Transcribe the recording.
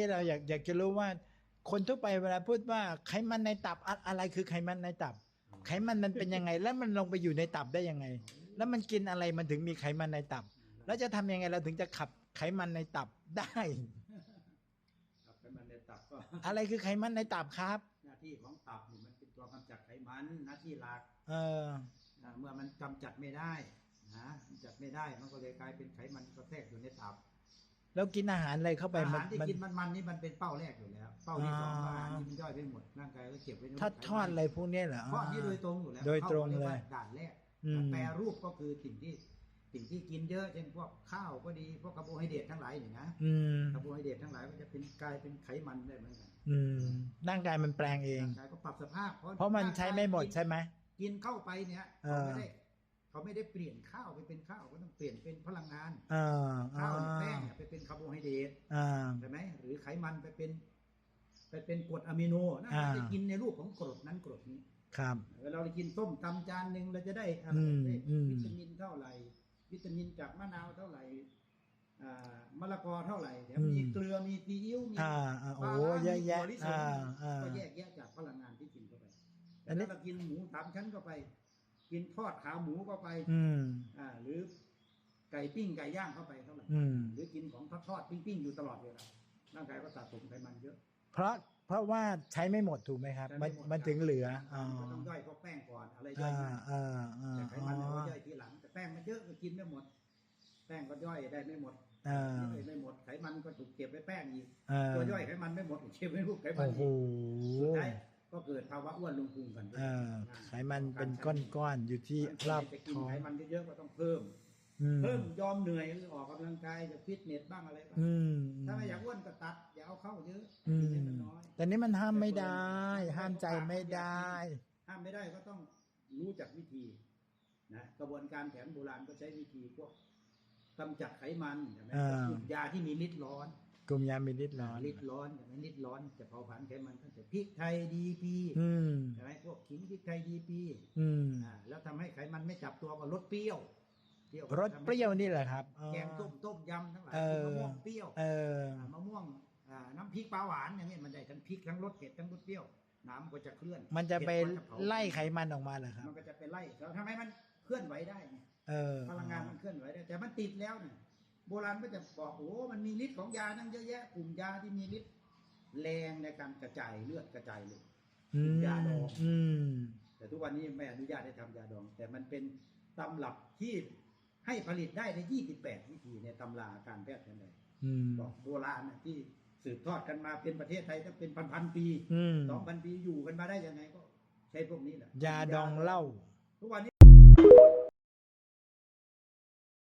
ที่เราอยากอยากจะรู้ว่า คนทั่วไปเวลาพูดว่าไขมันในตับอะอะไรคือไขมันในตับ ไขมันมันเป็นยังไง แล้วมันลงไปอยู่ในตับได้ยังไง แล้วมันกินอะไรมันถึงมีไขมันในตับ แล้วจะทำยังไงเราถึงจะขับไขมันในตับได้ครับไขมันในตับก็อะไรคือไขมันในตับครับ หน้าที่ของตับนี่มันเป็นตัวกำจัดไขมันหน้าที่หลัก เอออ่าเมื่อมันกำจัดไม่ได้นะกำจัดไม่ได้มันก็เลยกลายเป็นไขมันก็แทรกอยู่ในตับ แล้วกินอาหารอะไรเข้าไปอามัหารที่มันกินมันๆนี่มันเป็นเป้าแรกอยู่แล้ว เป้าที่สองอ่าอาหารที่มันย่อยไปหมดร่างกายก็เก็บไว้ในทอดทอดอะไรพวกเนี้ยเหรอทอดนี่โดยตรงอยู่แล้วโดยตรงเลยข้ารีกว่าด่านแรกอืมแปรรูปก็คือสิ่งที่สิ่งที่กินเยอะเช่นพวกข้าวก็ดีพวกคาร์โบไฮเดรตทั้งหลายนี่นะอืมคาร์โบไฮเดรตทั้งหลายก็จะเป็นกลายเป็นไขมันได้เหมือนกันอืมร่างกายมันแปลงเองร่างกายก็ปรับสภาพ เพราะมันใช้ไม่หมดใช่ไหมกินเข้าไปเนี่ยเอเขาอไม่ได้ เขาไม่ได้เปลี่ยนข้าวไปเป็นข้าวก็ต้องเปลี่ยนเป็นพลังงานอ่าข้าวอ่าเนี่ยแป้งเนี่ยไปเป็นคาร์โบไฮเดรตอ่าใช่ไหมหรือไขมันไปเป็น ไปเป็นกรดอะมิโนนะอ่าจะกินในรูปของกรดนั้นกรดนี้ ครับเวลาเรากินส้มตำจานหนึ่งเราจะได้อะไรอืมได้อืมวิตามินเท่าไหร่ วิตามินจากมะนาวเท่าไหร่อ่ามะละกอเท่าไหร่แถมมีเกลือมีซีอิ๊วมีอ่าอ่าปโอ้ลาร้าเยอะแยะมีถั่วลิสงอ่าอ่าก็แยกแยะจากพลังงานที่กินเข้าไปอัแต่นนี้ถ้าเรากินหมูสามชั้นเข้าไป กินทอดขาหมูเข้าไป อืมอ่า หรือไก่ปิ้งไก่ย่างเข้าไปเท่าไหร่อืมหรือกินของทอดทอดๆปิ้งๆอยู่ตลอดเวลาร่างกายก็สะสมไขมันเยอะ เพราะเพราะว่าใช้ไม่หมดถูกไหมครับใช้มัไม่นหมดมันถึงเหลืออ๋อมันก็ต้องย่อยพวกแป้งก่อนอะไรย่ออ่ายง่ายอ่าอ่าแต่ไขอ๋มันเราก็อย่อยทีหลังแต่แป้งมันเยอะก็กินไม่หมด แป้งก็ย่อยได้ไม่หมดอ่าย่อยไม่หมดไขมันก็ถูกเก็บไว้แป้งอีกอ่าตัวย่อยไขมันไม่หมดเก็บไว้รูปไขมันโอ้โหอีกสุดท้ายก็ เกิดภาวะอ้วนลงพุงกันอ่าไขมันเป็นก้อนๆอยู่ที่รอบจะกินท้องไขมันเยอะๆก็ต้องเพิ่ม อืมเพิ่มยอมเหนื่อยคือออกกำลังกายจะฟิตเนสบ้างอะไรบ้างอืมถ้าไม่อยากอ้วนก็ตัดอย่าเอาเข้าเยอะอืกินมให้มันน้อย แต่นี้มันห้ามไม่ได้ ห้ามใจไม่ได้ ห้ามไม่ได้ก็ต้องรู้จักวิธีนะกระบวนการแผนโบราณก็ใช้วิธีพวกกำจัดไขมันใช่ไหมอ่ากลุ่มยาที่มีฤทธิ์ร้อน กลุ่มยามีฤทธิ์ร้อนฤทธิ์ร้อนใช่ไหมฤทธิ์ร้อนจะเผาผลาญไขมันตั้งแต่พริกไทยดีพีอืมใช่ไหมพวกขิงพริกไทยดีพีอืมอ่าแล้วทำให้ไขมันไม่จับตัวก็ลดเปรี้ยวเปรี้ยวรสเปรี้ยวนี่แหละครับอ๋อแกงต้มต้มยำทั้งหลายเออมะม่วงเปรี้ยวเอออ่ามะม่วงอ่าน้ำพริกปลาหวานอย่างนี้มันได้ทั้งพริกทั้งรสเผ็ดทั้งรสเปรี้ยวน้ำก็จะเคลื่อน มันจะไปเผ็ดก็เผาไล่ไขมันออกมาเหรอครับ มันก็จะไปไล่แล้วทำไมมันเคลื่อนไหวได้ไงเออพลังงานมันเคลื่อนไหวได้ แต่มันติดแล้วเนี่ย โบราณก็จะบอกโอ้มันมีฤทธิ์ของยาตั้งเยอะแยะกลุ่มยาที่มีฤทธิ์แรงในการกระจายเลือดกระจายเลยอืมยาดองอืมแต่ทุกวันนี้ไม่อนุญาตให้ทำยาดอง แต่มันเป็นตำรับที่ให้ผลิตได้ใน 28 วิธีในตำราการแพทย์แผนไทยอืมบอกโบราณน่ะที่สืบทอดกันมาเป็นประเทศไทยตั้งเป็นพันๆปีอืมสองพันปีอยู่กันมาได้ยังไงก็ใช้พวกนี้แหละยาดองเหล้าทุกวันนี้